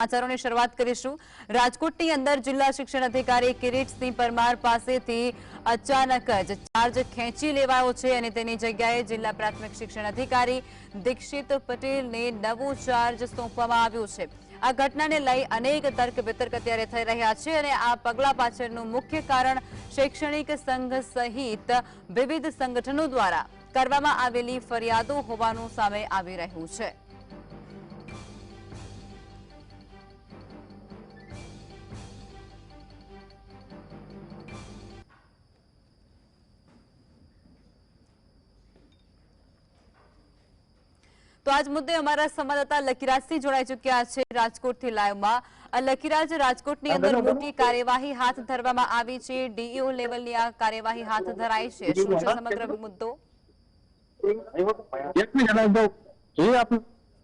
સમાચારોની શરૂઆત કરીશું. રાજકોટની અંદર જિલ્લા શિક્ષણ અધિકારી કિરીટસિંહ પરમાર પાસેથી અચાનક જ ચાર્જ ખેંચી લેવાયો છે અને તેની જગ્યાએ જિલ્લા પ્રાથમિક શિક્ષણ અધિકારી દીક્ષિત પટેલને નવો ચાર્જ સોંપવામાં આવ્યો છે. આ ઘટનાને લઈ અનેક તર્ક વિતર્ક અત્યારે થઈ રહ્યા છે અને આ પગલા પાછળનું મુખ્ય કારણ શૈક્ષણિક સંઘ સહિત વિવિધ સંગઠનો દ્વારા કરવામાં આવેલી ફરિયાદો હોવાનું સામે આવી રહ્યું છે. તો આજ મુદ્દે અમારા સંવાદદાતા લકીરાજસિંહ જોડાઈ ચુક્યા છે રાજકોટથી લાઈવમાં. લકીરાજ રાજકોટની અંદર મોટી કાર્યવાહી હાથ ધરવામાં આવી છે. ડીઈઓ લેવલની આ કાર્યવાહી હાથ ધરાઈ છે. શું છે સમગ્ર મુદ્દો?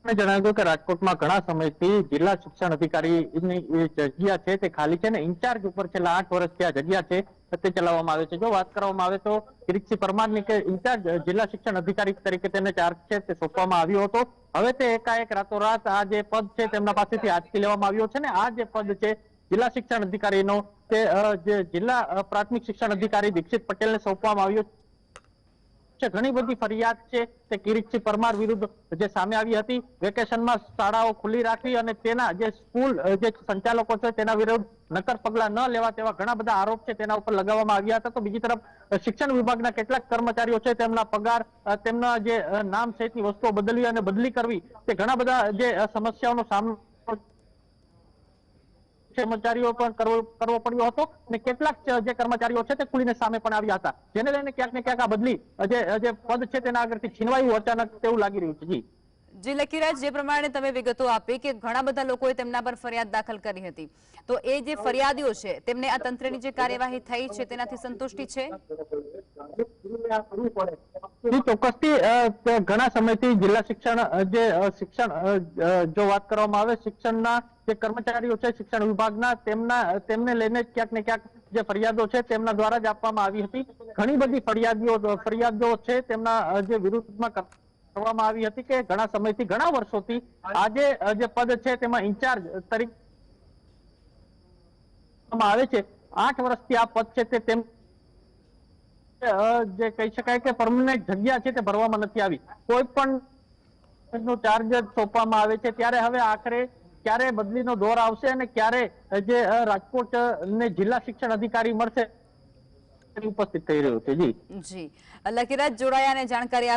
આપને જણાવ્યું કે રાજકોટમાં ઘણા સમયથી જિલ્લા શિક્ષણ અધિકારીની જગ્યા છે તે ખાલી છે ને ઇન્ચાર્જ ઉપર છેલ્લા આઠ વર્ષથી આ જગ્યા છે તે ચલાવવામાં આવે છે. જો વાત કરવામાં આવે તો કિરીટસિંહ પરમારની કે ઇન્ચાર્જ જિલ્લા શિક્ષણ અધિકારી તરીકે તેને ચાર્જ છે તે સોંપવામાં આવ્યો હતો. હવે તે એકાએક રાતોરાત આ જે પદ છે તેમના પાસેથી આજથી લેવામાં આવ્યો છે ને આ જે પદ છે જિલ્લા શિક્ષણ અધિકારીનો તે જિલ્લા પ્રાથમિક શિક્ષણ અધિકારી દીક્ષિત પટેલને સોંપવામાં આવ્યો છે, ઘણી બધી ફરિયાદ છે તે કિરીટસિંહ પરમાર વિરુદ્ધ જે સામે આવી હતી, વેકેશનમાં શાળાઓ ખુલ્લી રાખવી અને તેના જે સ્કૂલ જે સંચાલકો છે તેના વિરુદ્ધ નક્કર પગલા ન લેવા તેવા ઘણા બધા આરોપ છે તેના ઉપર લગાવવામાં આવ્યા હતા. તો બીજી તરફ શિક્ષણ વિભાગના કેટલાક કર્મચારીઓ છે તેમના પગાર તેમના જે નામ સહિતની વસ્તુઓ બદલવી અને બદલી કરવી તે ઘણા બધા જે સમસ્યાઓનો સામનો કર્મચારીઓ પણ કરવો પડ્યો હતો અને કેટલાક જે કર્મચારીઓ છે તે ખુલીને સામે પણ આવ્યા હતા. જેને લઈને ક્યાંક ને ક્યાંક આ બદલી જે પદ છે તેના આગળથી છીનવાયું અચાનક તેવું લાગી રહ્યું છે. જી. જી લકીરાજ જે પ્રમાણે તમે વિગતો આપી કે ઘણા બધા લોકોએ તેમના પર ફરિયાદ દાખલ કરી હતી તો એ જે ફરિયાદીઓ છે તેમને આ તંત્રની જે કાર્યવાહી થઈ છે તેનાથી સંતુષ્ટિ છે? જી ચોક્કસથી ઘણા સમયથી જિલ્લા શિક્ષણ જે શિક્ષણ જો વાત કરવામાં આવે, શિક્ષણના જે કર્મચારીઓ છે, શિક્ષણ વિભાગના, તેમના, તેમને લઈને ક્યાંક ને ક્યાંક જે ફરિયાદો છે, તેમના દ્વારા જ આપવામાં આવી હતી. ઘણી બધી ફરિયાદીઓ, ફરિયાદો છે, તેમના જે વિરુદ્ધમાં કરવામાં આવી હતી કે ઘણા સમયથી, ઘણા વર્ષોથી આજે જે પદ છે, તેમાં ઇન્ચાર્જ તરીકે આવે છે. આઠ વર્ષથી આ પદ છે તેમ જે કહી શકાય કે પરમનન્ટ જગ્યા છે તે ભરવામાં નથી આવી. કોઈ પણ ચાર્જ સોંપવામાં આવે છે, ત્યારે હવે આખરે ક્યારે બદલીનો દોર આવશે અને ક્યારે જે રાજકોટ ને જિલ્લા શિક્ષણ અધિકારી મળશે ઉપસ્થિત થઈ રહ્યું છે. જી. જી. લકીરાજ જોડાયા ને જાણકારી